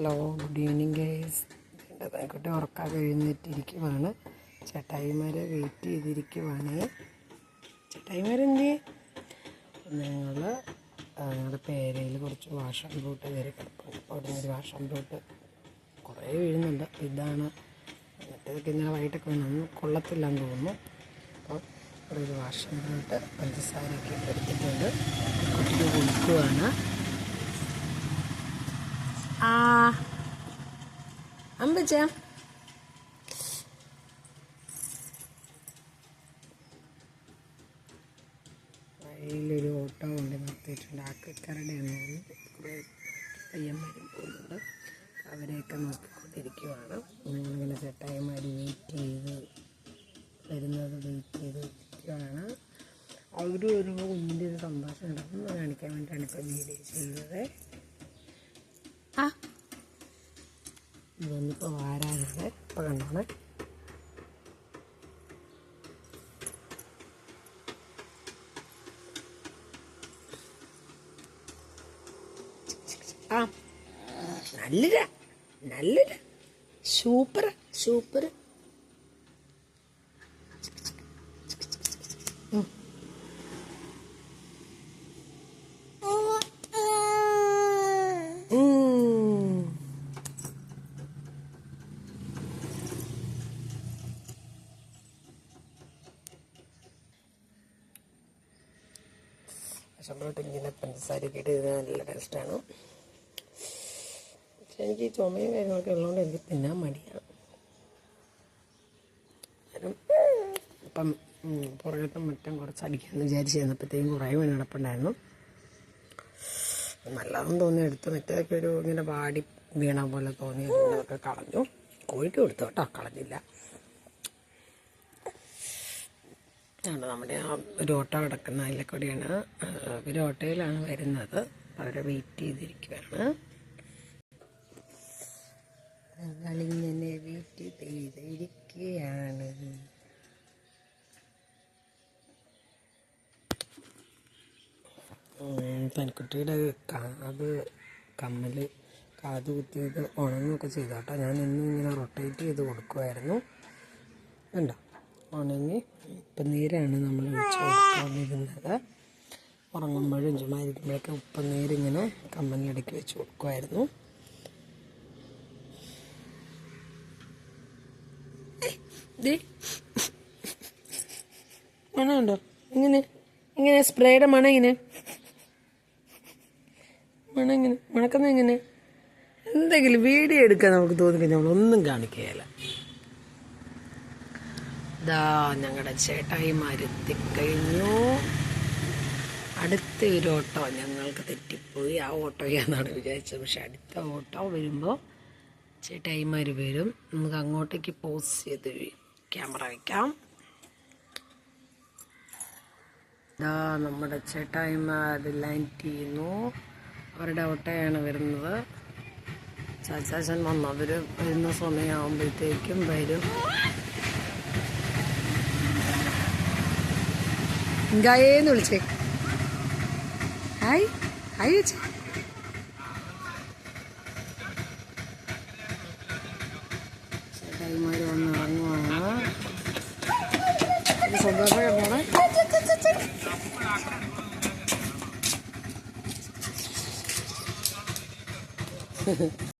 Hello good evening guys തനിക്കുട്ടി ഉറക്കാൻ കഴിഞ്ഞിട്ടിരിക്കുവാണ് ചേട്ടായിമാരെ വെയിറ്റ് ചെയ്തിരിക്കുവാണ്. ചേട്ടായിമാരെന്ത്? ഞങ്ങൾ ഞങ്ങളുടെ പേരയിൽ കുറച്ച് വാഷം ബ്രൂട്ട് കയറി അപ്പോൾ അവിടെ ഒരു വാഷം ബ്രൂട്ട് കുറേ വീഴുന്നുണ്ട്. ഇതാണ്. മറ്റേതൊക്കെ ഇന്നലെ വൈകിട്ടൊക്കെ വീണൊന്നും കൊള്ളത്തില്ലെന്ന് തോന്നുന്നു. അപ്പോൾ ഇവിടെ ഒരു വാഷം ബ്രൂട്ട് പഞ്ചസാരയൊക്കെ എടുത്തിട്ടുണ്ട്. കുട്ടിക്ക് കൊടുക്കുവാണ് ആ അമ്പച്ച വഴിയിലൊരു ഓട്ടോ കൊണ്ട് നിർത്തിയിട്ടുണ്ട്. ആക്കക്കരടെ എന്ന് തോന്നുന്നു കുറേ പയ്യന്മാരും പോകുന്നുണ്ട്. അവരെയൊക്കെ നോക്കിക്കൊണ്ടിരിക്കുവാണ്. ഞങ്ങളിങ്ങനെ ചേട്ടായിമാർ വെയിറ്റ് ചെയ്ത് വരുന്നത് വെയിറ്റ് ചെയ്ത് ഇരിക്കുവാണ്. അവരും ഒരു കുഞ്ഞിന്റെ ഒരു സന്തോഷം ഉണ്ടാകും കാണിക്കാൻ വേണ്ടിയാണ് ഇപ്പോൾ വീഡിയോ ചെയ്തത് ആ ഇതൊന്നിപ്പോൾ വാരാനുണ്ട്. ഇപ്പം കണ്ടോണേ. ആ നല്ല നല്ലതാ സൂപ്പർ സൂപ്പർ. ശമ്പളോട്ട് ഇങ്ങനെ പഞ്ചസാരയൊക്കെ ഇട്ട് നല്ല ടേസ്റ്റാണ് പക്ഷെ എനിക്ക് ഈ ചുമയും കാര്യങ്ങളൊക്കെ ഉള്ളതുകൊണ്ട് എനിക്ക് തിന്നാൻ മടിയാണ് എന്നാലും ഇപ്പം പുറകത്തും പുറകത്തെ മുറ്റം കുറച്ച് അടിക്കാമെന്ന് വിചാരിച്ച് ചെന്നപ്പോഴത്തേക്കും കുറേ വീണ് കിടപ്പുണ്ടായിരുന്നു നല്ലതെന്ന് തോന്നി എടുത്ത് മറ്റേതൊക്കെ ഒരു ഇങ്ങനെ വാടി വീണ പോലെ തോന്നി അതൊക്കെ കളഞ്ഞു. കോഴിക്ക് കൊടുത്തു കേട്ടോ കളഞ്ഞില്ല. ആണ്. നമ്മുടെ ആ ഒരു ഓട്ടോ കിടക്കുന്ന അതിലെ കൂടെയാണ് ഓട്ടോയിലാണ് വരുന്നത്. അവരെ വെയിറ്റ് ചെയ്തിരിക്കുകയാണ് ഞങ്ങളിങ്ങനെ വെയിറ്റ് ചെയ്തിരിക്കുകയാണ്. പനിക്കുട്ടിയുടെ കാത് കമ്മൽ കാത് കുത്തിയത് ഉണങ്ങുകയൊക്കെ ചെയ്തോട്ടോ ഞാൻ ഇന്നും ഇങ്ങനെ റൊട്ടേറ്റ് ചെയ്ത് കൊടുക്കുമായിരുന്നു കണ്ടോ? ഉണങ്ങി ഉപ്പ് നീരാണ് നമ്മൾ ഒഴിച്ച് കൊടുക്കാതിരുന്നത് ഉറങ്ങുമ്പോഴും ചുമ്മായിരിക്കുമ്പോഴൊക്കെ ഉപ്പ് നീരിങ്ങനെ കമ്മലിനിടയ്ക്ക് വെച്ച് കൊടുക്കുമായിരുന്നു. മണമുണ്ടോ? ഇങ്ങനെ ഇങ്ങനെ സ്പ്രേയുടെ മണം ഇങ്ങനെ. മണ ഇങ്ങനെ മണക്കുന്ന ഇങ്ങനെ. എന്തെങ്കിലും വീഡിയോ എടുക്കാൻ നമുക്ക് തോന്നിക്കഴിഞ്ഞാൽ നമ്മളൊന്നും കാണിക്കുകയില്ല. ഇതാ ഞങ്ങളുടെ ചേട്ടായിമാരെത്തിക്കഴിഞ്ഞു അടുത്ത ഒരു ഓട്ടോ ഞങ്ങൾക്ക് തെറ്റിപ്പോയി. ആ ഓട്ടോയാണെന്നാണ് വിചാരിച്ചത്. പക്ഷെ അടുത്ത ഓട്ടോ വരുമ്പോൾ ചേട്ടായിമാർ വരും. നമുക്ക് അങ്ങോട്ടേക്ക് പോസ് ചെയ്ത് ക്യാമറ വയ്ക്കാം ഇതാ നമ്മുടെ ചേട്ടായിമാർ ലാൻഡ് ചെയ്യുന്നു. അവരുടെ ഓട്ടോയാണ് വരുന്നത്. ചാച്ചാച്ചൻ വന്നു. അവർ വരുന്ന സമയമാകുമ്പോഴത്തേക്കും വരും. ഗായേന്ന് വിളിച്ചേ. ഹായ് ഹായ് വെച്ചേ ചേട്ടായിമാർ വന്ന് ഇറങ്ങുവാണ്.